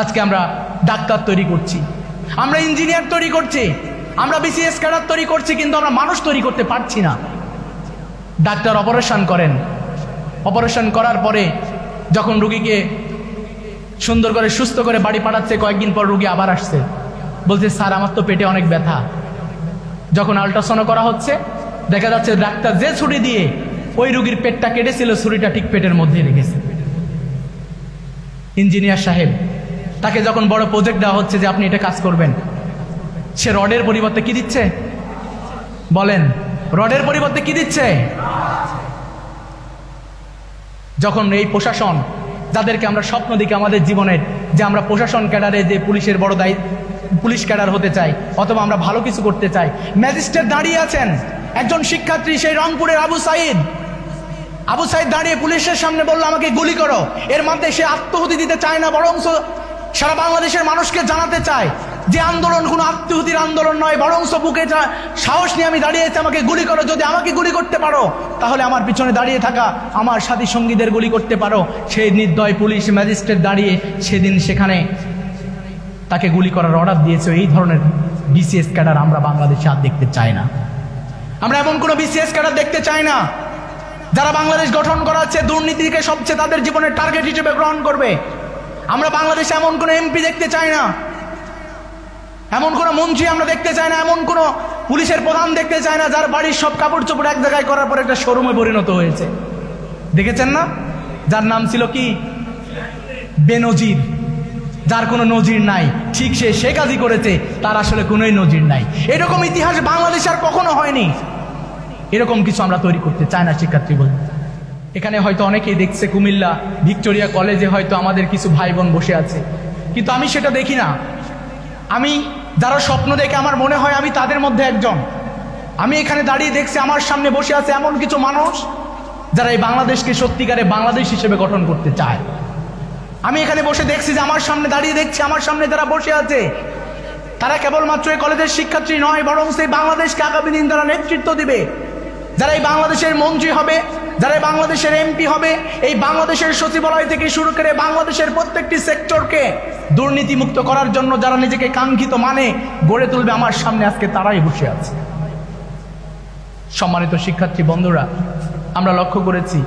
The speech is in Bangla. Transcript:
আজকে আমরা ডাক্তার তৈরি করছি। আমরা ইঞ্জিনিয়ার তৈরি করছি। আমরা বিসিএস ক্যাডার তৈরি করছি, কিন্তু আমরা মানুষ তৈরি করতে পারছি না। ডাক্তার অপারেশন করেন। অপারেশন করার পরে যখন রুগীকে সুন্দর করে, সুস্থ করে বাড়ি পাঠাচ্ছে, কয়েকদিন পর রুগী আবার আসছে। বলছে, স্যার, আমার তো পেটে অনেক ব্যথা। যখন আল্ট্রাসাউন্ড করা হচ্ছে, দেখা যাচ্ছে ডাক্তার যে ছুরি দিয়ে ওই রুগীর পেটটা কেটেছিল, ছুরিটা ঠিক পেটের মধ্যে রেখেছে। ইঞ্জিনিয়ার সাহেব তাকে যখন বড় প্রজেক্ট দেওয়া হচ্ছে যে আপনি এটা কাজ করবেন, সে রডের পরিবর্তে কি দিচ্ছে? বলেন, রডের পরিবর্তে কি দিচ্ছে? যখন এই প্রশাসন, যাদেরকে আমরা স্বপ্ন দেখি আমাদের জীবনের যে আমরা প্রশাসন ক্যাডারে যে পুলিশের বড় দায়িত্ব পুলিশ ক্যাডার হতে চাই, অথবা আমরা ভালো কিছু করতে চাই, ম্যাজিস্ট্রেট দাঁড়িয়ে আছেন। একজন শিক্ষার্থী সেই রংপুরের আবু সাইদ। আবু সাইদ দাঁড়িয়ে পুলিশের সামনে বলল, আমাকে গুলি করো। এর মধ্যে সে আত্মহতি দিতে চায় না, বরং সারা বাংলাদেশের মানুষকে জানাতে চায় যে আন্দোলন কোনো আত্মহতির আন্দোলন নয় বরং বুকে সাহস নিয়ে আমি দাঁড়িয়েছি আমাকে গুলি করো। যদি আমাকে গুলি করতে পারো, তাহলে আমার পিছনে দাঁড়িয়ে থাকা আমার সাথী সঙ্গীদের গুলি করতে পারো। সেই নির্দয় পুলিশ ম্যাজিস্ট্রেট দাঁড়িয়ে সেদিন সেখানে তাকে গুলি করার অর্ডার দিয়েছে। এই ধরনের বিসিএস ক্যাডার আমরা বাংলাদেশে আর দেখতে চাই না। আমরা এমন কোনো বিসিএস ক্যাডার দেখতে চাই না, যারা বাংলাদেশ গঠন করাচ্ছে দুর্নীতিকে সবচেয়ে তাদের জীবনের টার্গেট হিসেবে গ্রহণ করবে। আমরা বাংলাদেশে এমন কোনো এমপি দেখতে চাই না। এমন কোনো মন্ত্রী আমরা দেখতে চাই না, এমন কোনো পুলিশের প্রধান দেখতে চাই না, যার বাড়ির সব কাপড় চোপড় এক জায়গায় করার পর একটা শোরুমে পরিণত হয়েছে। দেখেছেন না? যার নাম ছিল কি? বেনজির। যার কোনো নজির নাই। ঠিক সে সে কাজই করেছে, তার আসলে কোনোই নজির নাই। এরকম ইতিহাস বাংলাদেশ আর কখনো হয়নি। এরকম কিছু আমরা তৈরি করতে চাই না, শিক্ষার্থী বলে এখানে হয়তো অনেকেই দেখছে কুমিল্লা ভিক্টোরিয়া কলেজে হয়তো আমাদের কিছু ভাই বোন বসে আছে। কিন্তু আমি সেটা দেখি না। আমি যারা স্বপ্ন দেখে আমার মনে হয় আমি তাদের মধ্যে একজন। আমি এখানে দাঁড়িয়ে দেখছি, আমার সামনে বসে আছে এমন কিছু মানুষ যারা এই বাংলাদেশকে সত্যিকারে বাংলাদেশ হিসেবে গঠন করতে চায়। আমি এখানে বসে দেখছি যে আমার সামনে দাঁড়িয়ে দেখছি, আমার সামনে যারা বসে আছে, তারা কেবলমাত্র এই কলেজের শিক্ষার্থী নয়, বরং সেই বাংলাদেশকে আগামী দিন তারা নেতৃত্ব দিবে। যারা এই বাংলাদেশের মন্ত্রী হবে যারা বাংলাদেশের এমপি হবে, এই বাংলাদেশের সচিবালয় থেকে শুরু করে বাংলাদেশের প্রত্যেকটি সেক্টরকে দুর্নীতিমুক্ত করার জন্য যারা নিজেকে কাঙ্ক্ষিত মানে গড়ে তুলবে, আমার সামনে আজকে তারাই বসে আছে সম্মানিত শিক্ষার্থী বন্ধুরা, আমরা লক্ষ্য করেছি